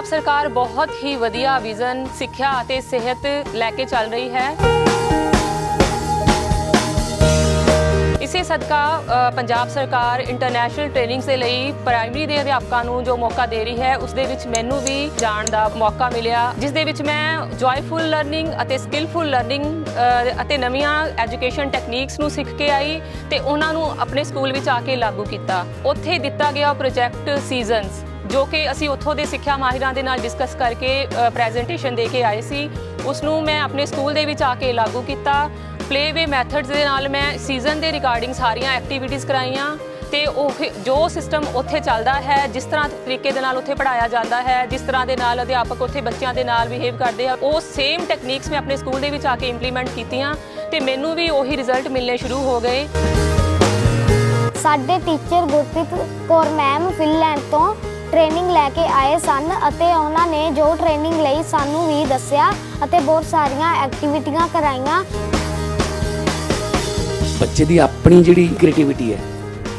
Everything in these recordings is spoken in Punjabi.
ਪੰਜਾਬ ਸਰਕਾਰ ਬਹੁਤ ਹੀ ਵਧੀਆ ਵਿਜ਼ਨ, ਸਿੱਖਿਆ ਅਤੇ ਸਿਹਤ ਲੈ ਕੇ ਚੱਲ ਰਹੀ ਹੈ। ਇਸੇ ਸਦਕਾ ਪੰਜਾਬ ਸਰਕਾਰ ਇੰਟਰਨੈਸ਼ਨਲ ਟ੍ਰੇਨਿੰਗਸ ਦੇ ਲਈ ਪ੍ਰਾਇਮਰੀ ਦੇ ਅਧਿਆਪਕਾਂ ਨੂੰ ਜੋ ਮੌਕਾ ਦੇ ਰਹੀ ਹੈ ਉਸ ਦੇ ਵਿੱਚ ਮੈਨੂੰ ਵੀ ਜਾਣ ਦਾ ਮੌਕਾ ਮਿਲਿਆ, ਜਿਸ ਦੇ ਵਿੱਚ ਮੈਂ ਜੋਇਫੁਲ ਲਰਨਿੰਗ ਅਤੇ ਸਕਿੱਲਫੁਲ ਲਰਨਿੰਗ ਅਤੇ ਨਵੀਆਂ ਐਜੂਕੇਸ਼ਨ ਟੈਕਨੀਕਸ ਨੂੰ ਸਿੱਖ ਕੇ ਆਈ ਤੇ ਉਹਨਾਂ ਨੂੰ ਆਪਣੇ ਸਕੂਲ ਵਿੱਚ ਆ ਕੇ ਲਾਗੂ ਕੀਤਾ। ਉੱਥੇ ਦਿੱਤਾ ਗਿਆ ਪ੍ਰੋਜੈਕਟ ਸੀਜ਼ਨਸ ਜੋ ਕਿ ਅਸੀਂ ਉੱਥੋਂ ਦੇ ਸਿੱਖਿਆ ਮਾਹਿਰਾਂ ਦੇ ਨਾਲ ਡਿਸਕਸ ਕਰਕੇ ਪ੍ਰੈਜੈਂਟੇਸ਼ਨ ਦੇ ਕੇ ਆਏ ਸੀ। ਉਸ ਨੂੰ ਮੈਂ ਆਪਣੇ ਸਕੂਲ ਦੇ ਵਿੱਚ ਆ ਕੇ ਲਾਗੂ ਕੀਤਾ। ਪਲੇਵੇ ਮੈਥਡਸ ਦੇ ਨਾਲ ਮੈਂ ਸੀਜ਼ਨ ਦੇ ਰਿਗਾਰਡਿੰਗ ਸਾਰੀਆਂ ਐਕਟੀਵਿਟੀਜ਼ ਕਰਾਈਆਂ ਤੇ ਉਹ ਜੋ ਸਿਸਟਮ ਉੱਥੇ ਚੱਲਦਾ ਹੈ, ਜਿਸ ਤਰ੍ਹਾਂ ਤਰੀਕੇ ਦੇ ਨਾਲ ਉੱਥੇ ਪੜਾਇਆ ਜਾਂਦਾ ਹੈ, ਜਿਸ ਤਰ੍ਹਾਂ ਦੇ ਨਾਲ ਅਧਿਆਪਕ ਉੱਥੇ ਬੱਚਿਆਂ ਦੇ ਨਾਲ ਬਿਹੇਵ ਕਰਦੇ ਆ, ਉਹ ਸੇਮ ਟੈਕਨੀਕਸ ਮੈਂ ਆਪਣੇ ਸਕੂਲ ਦੇ ਵਿੱਚ ਆ ਕੇ ਇੰਪਲੀਮੈਂਟ ਕੀਤੀਆਂ ਤੇ ਮੈਨੂੰ ਵੀ ਉਹੀ ਰਿਜ਼ਲਟ ਮਿਲਨੇ ਸ਼ੁਰੂ ਹੋ ਗਏ। ਸਾਡੇ teacher Gurpreet Kaur ma'am Finland ਤੋਂ ਟ੍ਰੇਨਿੰਗ ਲੈ ਕੇ ਆਏ ਸਨ ਅਤੇ ਉਹਨਾਂ ਨੇ ਜੋ ਟ੍ਰੇਨਿੰਗ ਲਈ ਸਾਨੂੰ ਵੀ ਦੱਸਿਆ ਅਤੇ ਬਹੁਤ ਸਾਰੀਆਂ ਐਕਟੀਵਿਟੀਆਂ ਕਰਾਈਆਂ। ਬੱਚੇ ਦੀ ਆਪਣੀ ਜਿਹੜੀ ਕ੍ਰੀਏਟੀਵਿਟੀ ਹੈ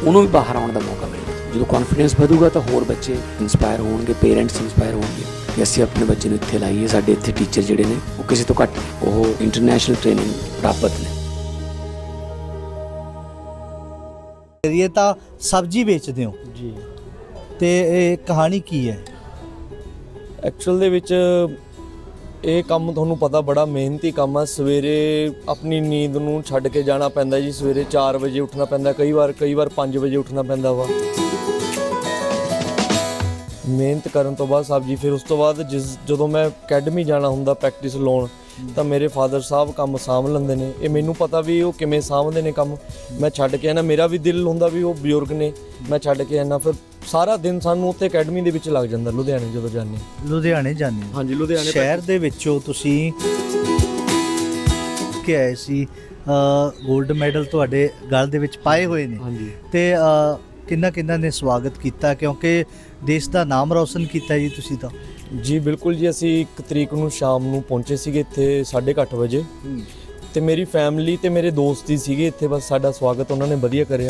ਉਹਨੂੰ ਵੀ ਬਾਹਰ ਆਉਣ ਦਾ ਮੌਕਾ ਮਿਲਦਾ ਜਦੋਂ ਕੌਨਫੀਡੈਂਸ ਵਧੂਗਾ ਤਾਂ ਹੋਰ ਬੱਚੇ ਇਨਸਪਾਇਰ ਹੋਣਗੇ ਪੇਰੈਂਟਸ ਇਨਸਪਾਇਰ ਹੋਣਗੇ ਕਿ ਅਸੀਂ ਆਪਣੇ ਬੱਚੇ ਨੂੰ ਇੱਥੇ ਲਾਈਏ ਸਾਡੇ ਇੱਥੇ ਟੀਚਰ ਜਿਹੜੇ ਨੇ ਉਹ ਕਿਸੇ ਤੋਂ ਘੱਟ ਉਹ ਇੰਟਰਨੈਸ਼ਨਲ ਟ੍ਰੇਨਿੰਗ ਪ੍ਰਾਪਤ ਨੇ। ਇਹ ਤਾਂ ਸਬਜ਼ੀ ਵੇਚਦੇ ਹੋ। ਜੀ। ਤੇ ਇਹ ਕਹਾਣੀ ਕੀ ਹੈ? ਐਕਚੁਅਲ ਦੇ ਵਿੱਚ ਇਹ ਕੰਮ ਤੁਹਾਨੂੰ ਪਤਾ ਬੜਾ ਮਿਹਨਤੀ ਕੰਮ ਆ। ਸਵੇਰੇ ਆਪਣੀ ਨੀਂਦ ਨੂੰ ਛੱਡ ਕੇ ਜਾਣਾ ਪੈਂਦਾ ਜੀ। ਸਵੇਰੇ 4 ਵਜੇ ਉੱਠਣਾ ਪੈਂਦਾ, ਕਈ ਵਾਰ ਕਈ ਵਾਰ 5 ਵਜੇ ਉੱਠਣਾ ਪੈਂਦਾ ਵਾ। ਮਿਹਨਤ ਕਰਨ ਤੋਂ ਬਾਅਦ ਸਾਹਿਬ ਜੀ, ਫਿਰ ਉਸ ਤੋਂ ਬਾਅਦ ਜਿਸ, ਜਦੋਂ ਮੈਂ ਅਕੈਡਮੀ ਜਾਣਾ ਹੁੰਦਾ ਪ੍ਰੈਕਟਿਸ ਲਾਉਣ, ਤਾਂ ਮੇਰੇ ਫਾਦਰ ਸਾਹਿਬ ਕੰਮ ਸਾਂਭ ਲੈਂਦੇ ਨੇ। ਇਹ ਮੈਨੂੰ ਪਤਾ ਵੀ ਉਹ ਕਿਵੇਂ ਸਾਂਭਦੇ ਨੇ ਕੰਮ। ਮੈਂ ਛੱਡ ਕੇ ਆਣਾ ਮੇਰਾ ਵੀ ਦਿਲ ਹੁੰਦਾ ਵੀ ਉਹ ਬਜ਼ੁਰਗ ਨੇ। ਮੈਂ ਛੱਡ ਕੇ ਆਣਾ ਫਿਰ ਸਾਰਾ ਦਿਨ ਸਾਨੂੰ ਉੱਥੇ ਅਕੈਡਮੀ ਦੇ ਵਿੱਚ ਲੱਗ ਜਾਂਦਾ ਲੁਧਿਆਣੇ ਜਦੋਂ ਜਾਂਦੇ ਹਾਂ। ਲੁਧਿਆਣੇ ਜਾਂਦੇ ਹੋ। ਹਾਂਜੀ ਲੁਧਿਆਣੇ ਸ਼ਹਿਰ ਦੇ ਵਿੱਚੋਂ ਤੁਸੀਂ ਕਿ ਆਏ ਸੀ 골ਡ ਮੈਡਲ ਤੁਹਾਡੇ ਗਲ ਦੇ ਵਿੱਚ ਪਾਏ ਹੋਏ ਨੇ। ਹਾਂਜੀ। ਤੇ ਅ, ਕਿੰਨਾ ਕਿੰਨਾ ਨੇ ਸਵਾਗਤ ਕੀਤਾ? ਕਿਉਂਕਿ ਦੇਸ਼ ਦਾ ਨਾਮ ਰੌਸ਼ਨ ਕੀਤਾ ਜੀ ਤੁਸੀਂ ਤਾਂ। ਜੀ ਬਿਲਕੁਲ ਜੀ ਅਸੀਂ 1 ਤਰੀਕ ਨੂੰ ਸ਼ਾਮ ਨੂੰ ਪਹੁੰਚੇ ਸੀਗੇ ਇੱਥੇ 8:30 ਵਜੇ। ਤੇ ਮੇਰੀ ਫੈਮਿਲੀ ਤੇ ਮੇਰੇ ਦੋਸਤ ਹੀ ਸੀਗੇ ਇੱਥੇ ਬਸ ਸਾਡਾ ਸਵਾਗਤ ਉਹਨਾਂ ਨੇ ਵਧੀਆ ਕਰਿਆ।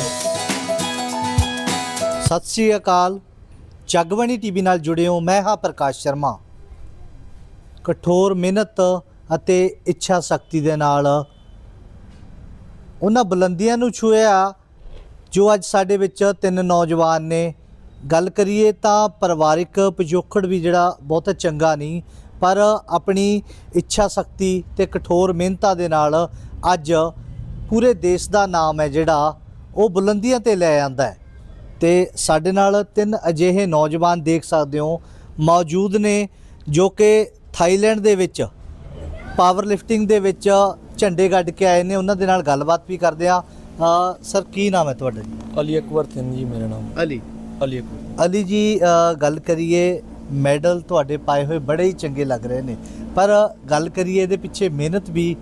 ਸਤਿ ਸ੍ਰੀ ਅਕਾਲ। ਜਗਵਣੀ ਟੀਵੀ ਨਾਲ ਜੁੜੇ ਹੋ ਮੈਂ ਹਾਂ ਪ੍ਰਕਾਸ਼ ਸ਼ਰਮਾ। ਕਠੋਰ ਮਿਹਨਤ ਅਤੇ ਇੱਛਾ ਸ਼ਕਤੀ ਦੇ ਨਾਲ ਉਹਨਾਂ ਬੁਲੰਦੀਆਂ ਨੂੰ ਛੂਇਆ ਜੋ ਅੱਜ ਸਾਡੇ ਵਿੱਚ ਤਿੰਨ ਨੌਜਵਾਨ ਨੇ। ਗੱਲ ਕਰੀਏ ਤਾਂ ਪਰਿਵਾਰਿਕ ਪਿਛੋਕੜ ਵੀ ਜਿਹੜਾ ਬਹੁਤ ਚੰਗਾ ਨਹੀਂ, ਪਰ ਆਪਣੀ ਇੱਛਾ ਸ਼ਕਤੀ ਤੇ ਕਠੋਰ ਮਿਹਨਤਾਂ ਦੇ ਨਾਲ ਅੱਜ ਪੂਰੇ ਦੇਸ਼ ਦਾ ਨਾਮ ਹੈ ਜਿਹੜਾ, ਉਹ ਬੁਲੰਦੀਆਂ ਤੇ ਲੈ ਆਂਦਾ ਹੈ। ਤੇ ਸਾਡੇ ਨਾਲ ਤਿੰਨ ਅਜਿਹੇ ਨੌਜਵਾਨ ਦੇਖ ਸਕਦੇ ਹੋ ਮੌਜੂਦ ਨੇ ਜੋ ਕਿ ਥਾਈਲੈਂਡ ਦੇ ਵਿੱਚ ਪਾਵਰ ਲਿਫਟਿੰਗ ਦੇ ਵਿੱਚ ਝੰਡੇ ਗੱਡ ਕੇ ਆਏ ਨੇ। ਉਹਨਾਂ ਦੇ ਨਾਲ ਗੱਲਬਾਤ ਵੀ ਕਰਦੇ ਆ ਸਰ ਕੀ ਨਾਮ ਹੈ ਤੁਹਾਡਾ ਜੀ? ਅਲੀ ਅਕਬਰ ਥਿੰਨ ਜੀ ਮੇਰਾ ਨਾਮ। ਅਲੀ। ਅਲੀ ਅਕਬਰ। ਅਲੀ ਜੀ ਗੱਲ ਕਰੀਏ ਮੈਡਲ ਤੁਹਾਡੇ ਪਾਏ ਹੋਏ ਬੜੇ ਹੀ ਚੰਗੇ ਲੱਗ ਰਹੇ ਨੇ। ਪਰ ਗੱਲ ਕਰੀਏ ਇਹਦੇ ਪਿੱਛੇ ਮਿਹਨਤ ਵੀ